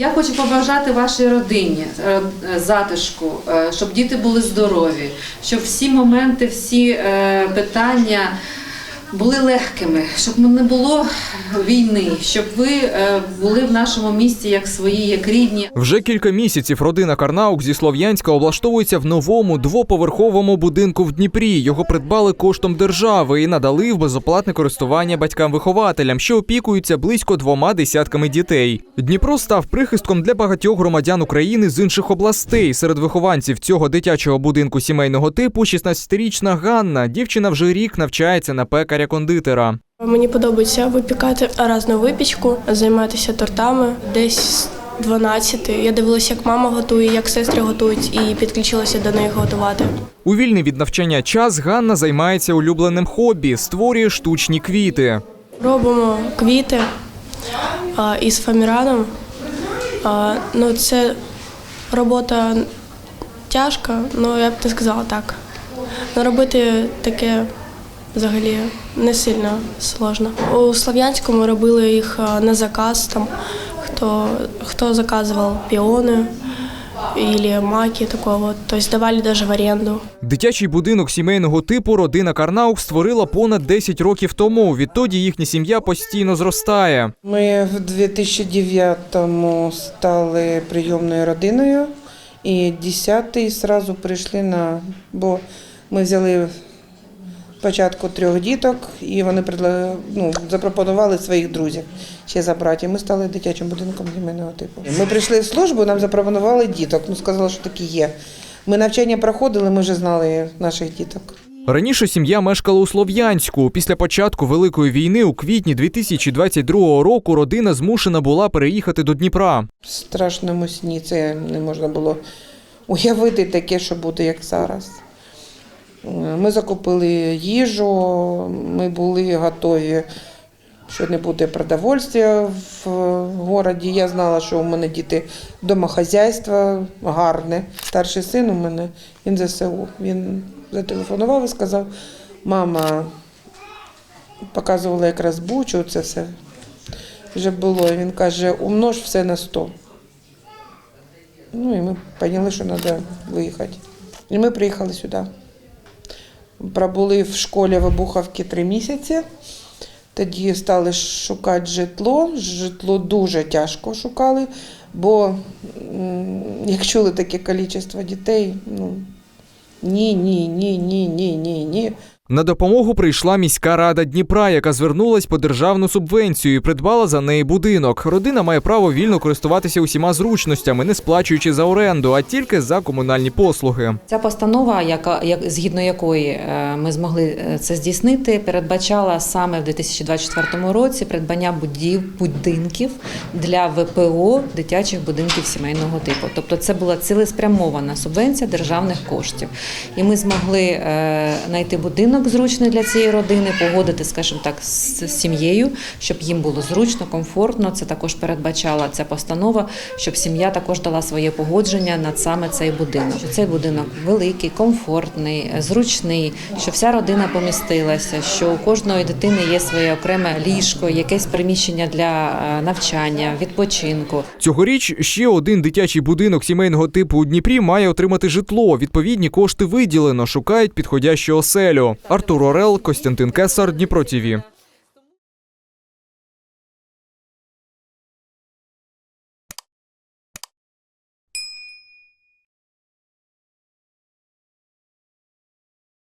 Я хочу побажати вашій родині е, е, затишку, е, щоб діти були здорові, щоб всі моменти, всі питання були легкими, щоб не було війни, щоб ви е, були в нашому місті як свої, як рідні. Вже кілька місяців родина Карнаук зі Слов'янська облаштовується в новому двоповерховому будинку в Дніпрі. Його придбали коштом держави і надали в безоплатне користування батькам-вихователям, що опікуються близько двома десятками дітей. Дніпро став прихистком для багатьох громадян України з інших областей. Серед вихованців цього дитячого будинку сімейного типу 16-річна Ганна. Дівчина вже рік навчається на пекаря-кондитера. Мені подобається випікати разну випічку, займатися тортами. Десь з 12 я дивилася, як мама готує, як сестри готують, і підключилася до них готувати. У вільний від навчання час Ганна займається улюбленим хобі, створює штучні квіти. Робимо квіти а, із фаміраном. А, ну, це робота тяжка, ну я б не сказала так. Ну, робити таке взагалі не сильно сложно. У Слов'янському робили їх на заказ, там, хто, хто заказував піони або маки такого, тобто давали навіть в оренду. Дитячий будинок сімейного типу родина Карнаук створила понад 10 років тому. Відтоді їхня сім'я постійно зростає. Ми в 2009-му стали прийомною родиною, і 10-й зразу прийшли на. Бо ми взяли спочатку трьох діток, і вони ну, запропонували своїх друзів ще забрати. І ми стали дитячим будинком сімейного типу. Ми прийшли в службу, нам запропонували діток. Ну, сказали, що такі є. Ми навчання проходили, ми вже знали наших діток. Раніше сім'я мешкала у Слов'янську. Після початку Великої війни у квітні 2022 року родина змушена була переїхати до Дніпра. В страшному сні це не можна було уявити таке, що буде як зараз. Ми закупили їжу, ми були готові, що не буде продовольствя в місті. Я знала, що у мене діти домохазяйство гарне. Старший син у мене він ЗСУ. Він зателефонував і сказав, мама показувала якраз бучу, це все вже було. Він каже, умнож все на 100. Ну і ми поняли, що треба виїхати. І ми приїхали сюди. Пробули в школі вибухавки три місяці. Тоді стали шукати житло. Житло дуже тяжко шукали, бо як чули таке кількість дітей, ну ні, ні, ні, ні, ні, ні, ні. На допомогу прийшла міська рада Дніпра, яка звернулась по державну субвенцію і придбала за неї будинок. Родина має право вільно користуватися усіма зручностями, не сплачуючи за оренду, а тільки за комунальні послуги. Ця постанова, яка як згідно якої е, ми змогли е, це здійснити, передбачала саме в 2024 році придбання будів будинків для ВПО дитячих будинків сімейного типу. Тобто, це була цілеспрямована субвенція державних коштів, і ми змогли е, знайти будинок зручний для цієї родини, погодити, скажімо так, з сім'єю, щоб їм було зручно, комфортно. Це також передбачала ця постанова, щоб сім'я також дала своє погодження над саме цей будинок. Цей будинок великий, комфортний, зручний, що вся родина помістилася, що у кожної дитини є своє окреме ліжко, якесь приміщення для е, навчання, відпочинку. Цьогоріч ще один дитячий будинок сімейного типу у Дніпрі має отримати житло. Відповідні кошти виділено, шукають підходящу оселю. Артур Орел, Костянтин Кесар, Дніпро ТІВІ.